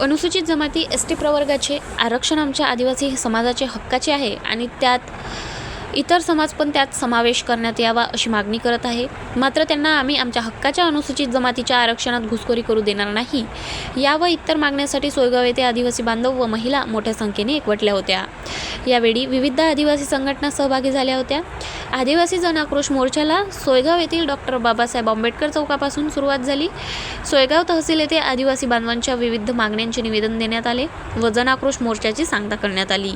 अनुसूचित जमाती S T प्रवर्गाचे आरक्षण आमच्या आदिवासी समाजाचे हक्काचे आहे आणि त्यात इतर समाज पण त्यात समावेश करण्यात यावा अशी मागणी करत आहे. मात्र त्यांना आम्ही आमच्या हक्काच्या अनुसूचित जमातीच्या आरक्षणात घुसखोरी करू देणार नाही. या व इतर मागण्यासाठी सोयगाव येथे आदिवासी बांधव व महिला मोठ्या संख्येने एकवटल्या होत्या. यावेळी विविध आदिवासी संघटना सहभागी झाल्या होत्या. आदिवासी जन आक्रोश मोर्चाला सोयगाव येथील डॉक्टर बाबासाहेब आंबेडकर चौकापासून सुरुवात झाली. सोयगाव तहसील येथे आदिवासी बांधवांच्या विविध मागण्यांचे निवेदन देण्यात आले व जन आक्रोश मोर्चाची सांगता करण्यात आली.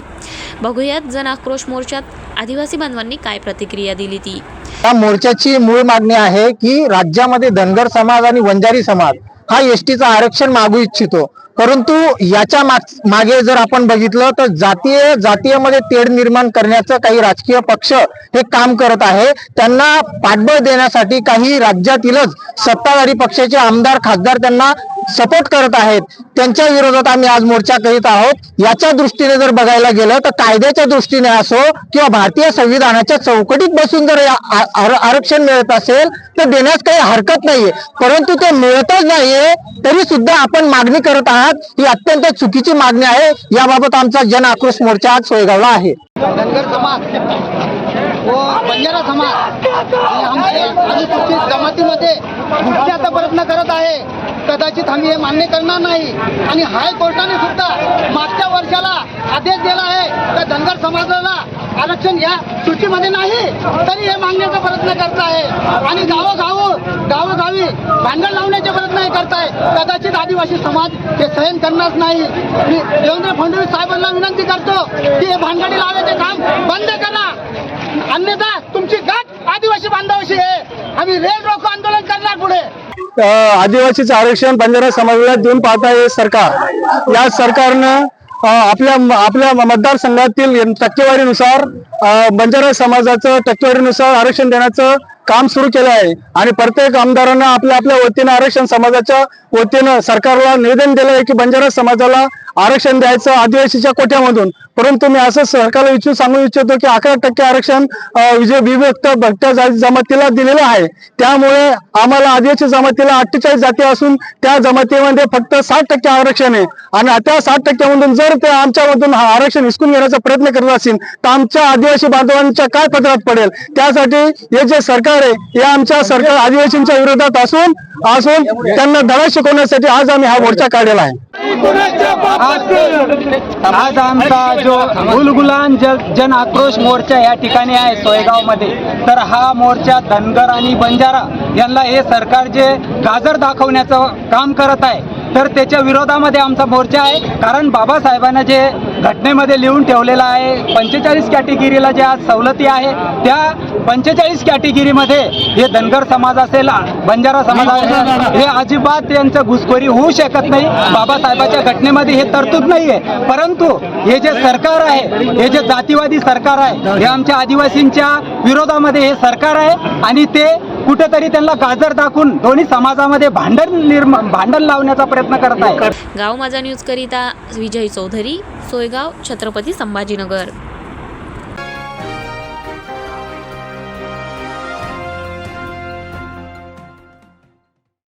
बघूयात जन आक्रोश मोर्चात आदिवासी बांधवांनी काय प्रतिक्रिया दिली ती? या मोर्चाची मूळ मागणी आहे की राज्यामध्ये धनगर समाज आणि वंजारी समाज हा एसटीचा आरक्षण मागू इच्छितो. परंतु याच्या माग- मागे जर आपण बघितलं तर जातीय जातीयमध्ये तेढ निर्माण करण्याचं काही राजकीय पक्ष हे काम करत आहे. त्यांना पाठबळ देण्यासाठी काही राज्यातीलच सत्ताधारी पक्षाचे आमदार खासदार त्यांना सपोर्ट करत आहेत त्यांच्या विरोधात आम्ही आज मोर्चा करीत आहोत. याच्या दृष्टीने जर बघायला गेलं तर कायद्याच्या दृष्टीने असो किंवा भारतीय संविधानाच्या चौकटीत बसून जर या आरक्षण मिळत असेल तर देण्यास काही हरकत नाहीये. परंतु ते मिळतच नाहीये तरी सुद्धा आपण मागणी करत आहात. ही अत्यंत चुकीची मागणी आहे. याबाबत आमचा जन आक्रोश मोर्चा आज सोयगावला आहे. व बंजारा समाज हे आमचे अनुसूचित जमातीमध्ये घुसण्याचा प्रयत्न करत आहे. कदाचित आम्ही हे मान्य करणार नाही. आणि हायकोर्टाने सुद्धा मागच्या वर्षाला आदेश दिला आहे का धनगर समाजाला आरक्षण या सूचीमध्ये नाही तरी हे मागण्याचा प्रयत्न करत आहे. आणि गावोगाव गावोगावी भांडण लावण्याचे प्रयत्न हे करत आहे. कदाचित आदिवासी समाज हे सहन करणार नाही. मी देवेंद्र फडणवीस साहेबांना विनंती करतो की हे भानगडी लावण्याचे काम बंद करा. अन्यथा तुमची गाठ आदिवासी बांधवाशी आहे. आम्ही रेल रोको आंदोलन करणार पुढे. आदिवासीचं आरक्षण बंजारा समाजाला देऊन पाहता हे सरकार. या सरकारनं आपल्या आपल्या मतदारसंघातील टक्केवारीनुसार बंजारा समाजाचं टक्केवारीनुसार आरक्षण देण्याचं काम सुरू केलं आहे. आणि प्रत्येक आमदारांना आपल्या आपल्या वतीनं आरक्षण समाजाच्या वतीनं सरकारला निवेदन दिलं आहे की बंजारा समाजाला आरक्षण द्यायचं आदिवासीच्या कोट्यामधून. परंतु मी असं सरकारला इच्छू सांगू इच्छितो की अकरा टक्के आरक्षण विजय विभक्त भक्त जाती जमातीला दिलेलं आहे. त्यामुळे आम्हाला आदिवासी जमातीला अठ्ठेचाळीस जाती असून त्या जमातीमध्ये फक्त साठ टक्के आरक्षण आहे. आणि त्या साठ टक्क्यामधून जर ते आमच्यामधून हा आरक्षण हिसकून घेण्याचा प्रयत्न करत असतील तर आमच्या आदिवासी बांधवांच्या काय पत्रात पडेल? त्यासाठी हे जे सरकार आहे हे आमच्या सरकार आदिवासींच्या विरोधात असून असून त्यांना धडा शिकवण्यासाठी आज आम्ही हा मोर्चा काढलेला आहे. आज आमचा जो गुलगुलान जन जन आक्रोश मोर्चा या ठिकाणी आहे सोयगावमध्ये तर हा मोर्चा धनगर आणि बंजारा यांना हे सरकार जे गाजर दाखवण्याचं काम करत आहे तर त्याच्या विरोधामध्ये आमचा मोर्चा आहे. कारण बाबासाहेबांना जे घटनेमध्ये लिहून ठेवलेलं आहे. पंचेचाळीस कॅटेगरीला ज्या आज सवलती आहे त्या पंचेचाळीस कॅटेगरीमध्ये हे धनगर समाज असेल बंजारा समाज असेल हे अजिबात त्यांचं घुसखोरी होऊ शकत नाही. बाबासाहेबाच्या घटनेमध्ये हे तरतूद नाही आहे परंतु हे जे सरकार आहे हे जे जातीवादी सरकार आहे हे आमच्या आदिवासींच्या विरोधामध्ये हे सरकार आहे आणि ते कुठेतरी त्यांना गाजर दाखवून दोन्ही समाजामध्ये भांडण निर्माण भांडण लावण्याचा प्रयत्न करत आहे. गाव माझा न्यूज करिता विजय चौधरी सोयगाव छत्रपती संभाजीनगर.